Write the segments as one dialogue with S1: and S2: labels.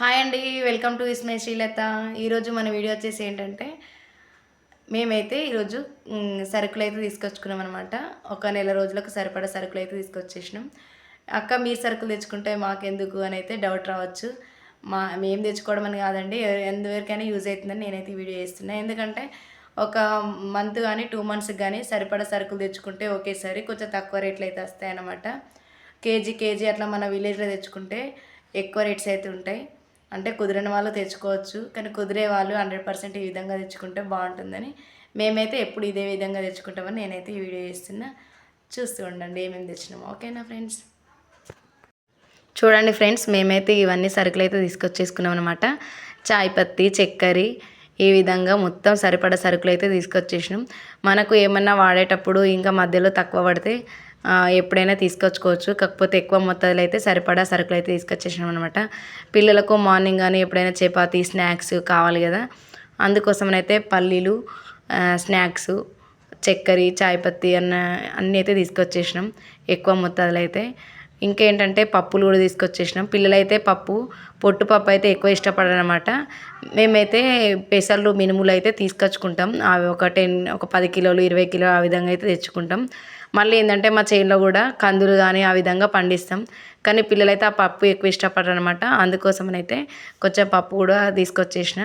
S1: Hi అండి welcome to ఇస్మే Srilatha. ఈరోజు మన వీడియో వచ్చేసి ఏంటంటే మేమైతే ఈరోజు సరుకులు అయితే తీసుకొచ్చుకున్నాం అనమాట ఒక నెల రోజులకు సరిపడా సరుకులు అయితే తీసుకొచ్చేసినాం. అక్క మీరు సరుకులు తెచ్చుకుంటే మాకెందుకు అని అయితే డౌట్ రావచ్చు. మా మేము తెచ్చుకోవడం అని కాదండి ఎందువరకైనా యూజ్ అవుతుందని నేనైతే ఈ వీడియో చేస్తున్నా. ఎందుకంటే ఒక మంత్ కానీ టూ మంత్స్కి కానీ సరిపడా సరుకులు తెచ్చుకుంటే ఒకేసారి కొంచెం తక్కువ రేట్లు అయితే వస్తాయన్నమాట. కేజీ కేజీ అట్లా మన విలేజ్లో తెచ్చుకుంటే ఎక్కువ రేట్స్ అయితే ఉంటాయి. అంటే కుదిరిన వాళ్ళు తెచ్చుకోవచ్చు కానీ కుదిరే వాళ్ళు హండ్రెడ్ పర్సెంట్ ఈ విధంగా తెచ్చుకుంటే బాగుంటుందని మేమైతే ఎప్పుడు ఇదే విధంగా తెచ్చుకుంటామని నేనైతే ఈ వీడియో చేస్తున్నా. చూస్తూ ఉండండి ఏమేమి తెచ్చినాము ఓకేనా ఫ్రెండ్స్? చూడండి ఫ్రెండ్స్ మేమైతే ఇవన్నీ సరుకులు అయితే తీసుకొచ్చేసుకున్నాం అనమాట చాయ్ పత్తి చక్కెర ఈ విధంగా మొత్తం సరిపడా సరుకులు అయితే తీసుకొచ్చేసినాం. మనకు ఏమన్నా వాడేటప్పుడు ఇంకా మధ్యలో తక్కువ పడితే ఎప్పుడైనా తీసుకొచ్చుకోవచ్చు. కాకపోతే ఎక్కువ మొత్తాలు అయితే సరిపడా సరుకులు అయితే తీసుకొచ్చేసినాం అనమాట పిల్లలకు మార్నింగ్ కానీ ఎప్పుడైనా చపాతి స్నాక్స్ కావాలి కదా. అందుకోసమనైతే పల్లీలు స్నాక్స్ చక్కెర చాయ్ పత్తి అన్న అన్నీ అయితే తీసుకొచ్చేసినాం. ఎక్కువ మొత్తాలు అయితే ఇంకేంటంటే పప్పులు కూడా తీసుకొచ్చేసినాం. పిల్లలైతే పప్పు పొట్టు పప్పు అయితే ఎక్కువ ఇష్టపడనమాట మేమైతే పెసర్లు మినుములు అయితే తీసుకొచ్చుకుంటాం. అవి ఒక టెన్ ఒక పది కిలోలు ఇరవై కిలో ఆ విధంగా అయితే తెచ్చుకుంటాం. మళ్ళీ ఏంటంటే మా చేనులో కూడా కందులు కానీ ఆ విధంగా పండిస్తాం. కానీ పిల్లలైతే ఆ పప్పు ఎక్కువ ఇష్టపడరు అనమాట అందుకోసమనైతే కొంచెం పప్పు కూడా తీసుకొచ్చేసిన.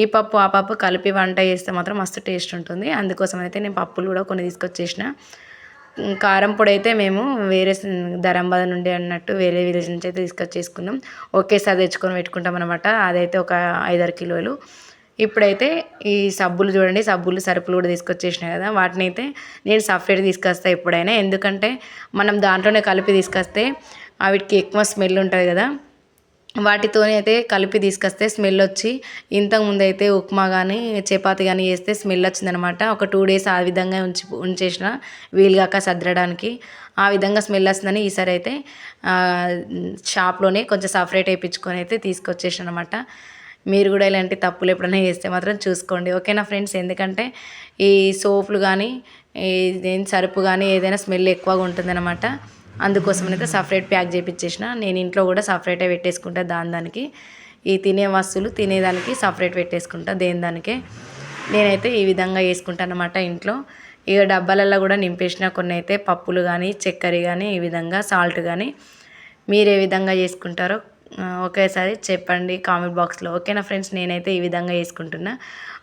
S1: ఈ పప్పు ఆ పప్పు కలిపి వంట చేస్తే మాత్రం మస్తు టేస్ట్ ఉంటుంది. అందుకోసం అయితే నేను పప్పులు కూడా కొన్ని తీసుకొచ్చేసిన. కారం పొడి అయితే మేము వేరే ధరంబాద్ నుండి అన్నట్టు వేరే విలేజ్ నుంచి అయితే తీసుకొచ్చేసుకున్నాం. ఒకేసారి తెచ్చుకొని పెట్టుకుంటాం అనమాట అదైతే ఒక ఐదారు కిలోలు. ఇప్పుడైతే ఈ సబ్బులు చూడండి సబ్బులు సరుకులు కూడా తీసుకొచ్చేసినాయి కదా వాటిని అయితే నేను సపరేట్ తీసుకొస్తా ఎప్పుడైనా. ఎందుకంటే మనం దాంట్లోనే కలిపి తీసుకొస్తే వాటికి ఎక్కువ స్మెల్ ఉంటుంది కదా. వాటితోనే అయితే కలిపి తీసుకొస్తే స్మెల్ వచ్చి ఇంతకుముందు అయితే ఉప్మా కానీ చపాతి కానీ వేస్తే స్మెల్ వచ్చిందనమాట. ఒక టూ డేస్ ఆ విధంగా ఉంచి ఉంచేసిన వీలుగాక సర్దడానికి ఆ విధంగా స్మెల్ వస్తుందని ఈసారి అయితే షాప్లోనే కొంచెం సపరేట్ వేయించుకొని అయితే తీసుకొచ్చేసాను అనమాట మీరు కూడా ఇలాంటి తప్పులు ఎప్పుడైనా చేస్తే మాత్రం చూసుకోండి. ఓకేనా ఫ్రెండ్స్? ఎందుకంటే ఈ సోపులు కానీ ఈ సరుపు కానీ ఏదైనా స్మెల్ ఎక్కువగా ఉంటుందన్నమాట అందుకోసం సపరేట్ ప్యాక్ చేయించేసిన నేను ఇంట్లో కూడా సపరేటే పెట్టేసుకుంటా దాని దానికి. ఈ తినే వస్తువులు తినేదానికి సపరేట్ పెట్టేసుకుంటా దేని దానికే. నేనైతే ఈ విధంగా వేసుకుంటాను అనమాట ఇంట్లో. ఇక డబ్బాలలో కూడా నింపేసిన కొన్ని అయితే పప్పులు కానీ చక్కెర కానీ ఈ విధంగా సాల్ట్ కానీ మీరు ఏ విధంగా చేసుకుంటారో ఒకేసారి చెప్పండి కామెంట్ బాక్స్లో. ఓకేనా ఫ్రెండ్స్? నేనైతే ఈ విధంగా చేసుకుంటున్నా.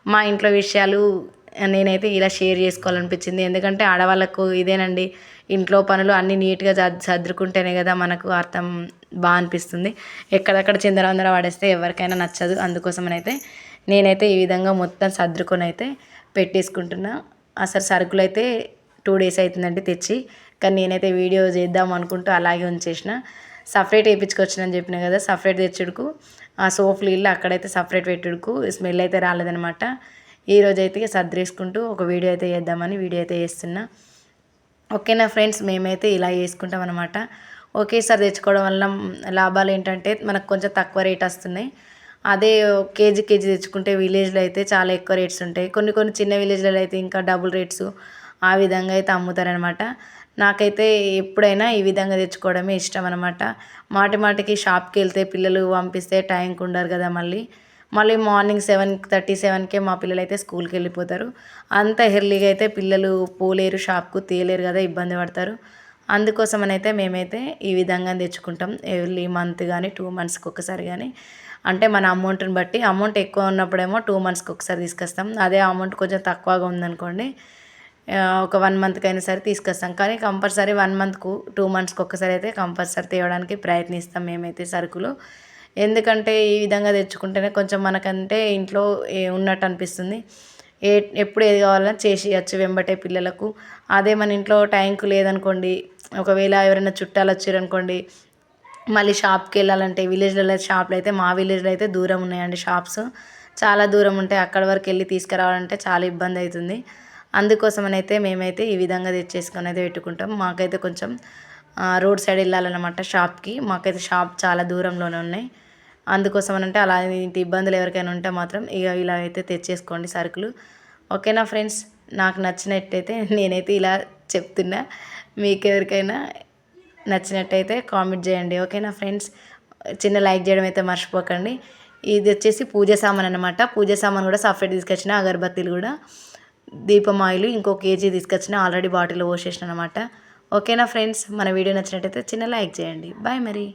S1: మా ఇంట్లో విషయాలు నేనైతే ఇలా షేర్ చేసుకోవాలనిపించింది. ఎందుకంటే ఆడవాళ్ళకు ఇదేనండి. ఇంట్లో పనులు అన్నీ నీట్గా సర్దుకుంటేనే కదా మనకు అర్థం బాగా అనిపిస్తుంది. ఎక్కడెక్కడ చిందరవందర పడేస్తే ఎవరికైనా నచ్చదు. అందుకోసమనైతే నేనైతే ఈ విధంగా మొత్తం సర్దుకొని అయితే పెట్టేసుకుంటున్నా. అసలు సరుకులు అయితే టూ డేస్ అవుతుందండి తెచ్చి. కానీ నేనైతే వీడియో చేద్దాం అనుకుంటూ అలాగే ఉంచేసిన. సపరేట్ వేయించుకొచ్చినని చెప్పిన కదా సపరేట్ తెచ్చుడుకు. ఆ సోఫ్లు ఇల్లు అక్కడైతే సపరేట్ పెట్టుడుకు. స్మెల్ అయితే రాలేదనమాట. ఈరోజు అయితే ఇక సర్దేసుకుంటూ ఒక వీడియో అయితే చేద్దామని వీడియో అయితే చేస్తున్నా. ఓకేనా ఫ్రెండ్స్ మేమైతే ఇలా చేసుకుంటాం అనమాట ఒకేసారి తెచ్చుకోవడం వల్ల లాభాలు ఏంటంటే మనకు కొంచెం తక్కువ రేట్ వస్తున్నాయి. అదే కేజీ కేజీ తెచ్చుకుంటే విలేజ్లో అయితే చాలా ఎక్కువ రేట్స్ ఉంటాయి. కొన్ని కొన్ని చిన్న విలేజ్లలో అయితే ఇంకా డబుల్ రేట్స్ ఆ విధంగా అయితే అమ్ముతారనమాట నాకైతే ఎప్పుడైనా ఈ విధంగా తెచ్చుకోవడమే ఇష్టం అనమాట మాటి మాటికి షాప్కి వెళ్తే పిల్లలు పంపిస్తే టైంకి ఉండరు కదా మళ్ళీ. మళ్ళీ మార్నింగ్ సెవెన్ థర్టీ సెవెన్కే మా పిల్లలు అయితే స్కూల్కి వెళ్ళిపోతారు. అంత ఎర్లీగా అయితే పిల్లలు పోలేరు షాప్కు తీయలేరు కదా ఇబ్బంది పడతారు. అందుకోసమని అయితే మేమైతే ఈ విధంగా తెచ్చుకుంటాం. ఎవ్రీ మంత్ కానీ టూ మంత్స్కి ఒకసారి కానీ అంటే మన అమౌంట్ని బట్టి అమౌంట్ ఎక్కువ ఉన్నప్పుడేమో టూ మంత్స్కి ఒకసారి తీసుకొస్తాం. అదే అమౌంట్ కొంచెం తక్కువగా ఉందనుకోండి ఒక వన్ మంత్కి అయినా సరే తీసుకొస్తాం. కానీ కంపల్సరీ వన్ మంత్కు టూ మంత్స్కి ఒక్కసారి అయితే కంపల్సరీ తేవడానికి ప్రయత్నిస్తాం మేమైతే సరుకులు. ఎందుకంటే ఈ విధంగా తెచ్చుకుంటేనే కొంచెం మనకంటే ఇంట్లో ఏ ఉన్నట్టు అనిపిస్తుంది. ఏ ఎప్పుడు ఏది కావాలన్నా చేసి ఇవ్వచ్చు వెంబటే పిల్లలకు. అదే మన ఇంట్లో ట్యాంకు లేదనుకోండి ఒకవేళ ఎవరైనా చుట్టాలు వచ్చారనుకోండి మళ్ళీ షాప్కి వెళ్ళాలంటే విలేజ్లలో షాప్లు అయితే మా విలేజ్లో అయితే దూరం ఉన్నాయండి షాప్స్. చాలా దూరం ఉంటాయి అక్కడ వరకు వెళ్ళి తీసుకురావాలంటే చాలా ఇబ్బంది అవుతుంది అందుకోసమనైతే అయితే మేమైతే ఈ విధంగా తెచ్చేసుకొని అయితే పెట్టుకుంటాం. మాకైతే కొంచెం రోడ్ సైడ్ వెళ్ళాలన్నమాట షాప్కి. మాకైతే షాప్ చాలా దూరంలోనే ఉన్నాయి. అందుకోసం అంటే అలా ఇంటి ఇబ్బందులు ఎవరికైనా ఉంటే మాత్రం ఇక ఇలా అయితే తెచ్చేసుకోండి సరుకులు. ఓకేనా ఫ్రెండ్స్? నాకు నచ్చినట్టయితే నేనైతే ఇలా చెప్తున్నా. మీకు ఎవరికైనా నచ్చినట్టయితే కామెంట్ చేయండి. ఓకేనా ఫ్రెండ్స్? చిన్న లైక్ చేయడం అయితే మర్చిపోకండి. ఇది వచ్చేసి పూజ సామాన్ అనమాట పూజ సామాన్ కూడా సపరేట్ తీసుకొచ్చిన అగరబత్తీలు కూడా దీపం ఆయిల్ ఇంకో కేజీ తీసుకొచ్చిన ఆల్రెడీ బాటిల్ పోసేసిన అనమాట ఓకేనా ఫ్రెండ్స్? మన వీడియో నచ్చినట్టయితే చిన్న లైక్ చేయండి. బాయ్ మరి.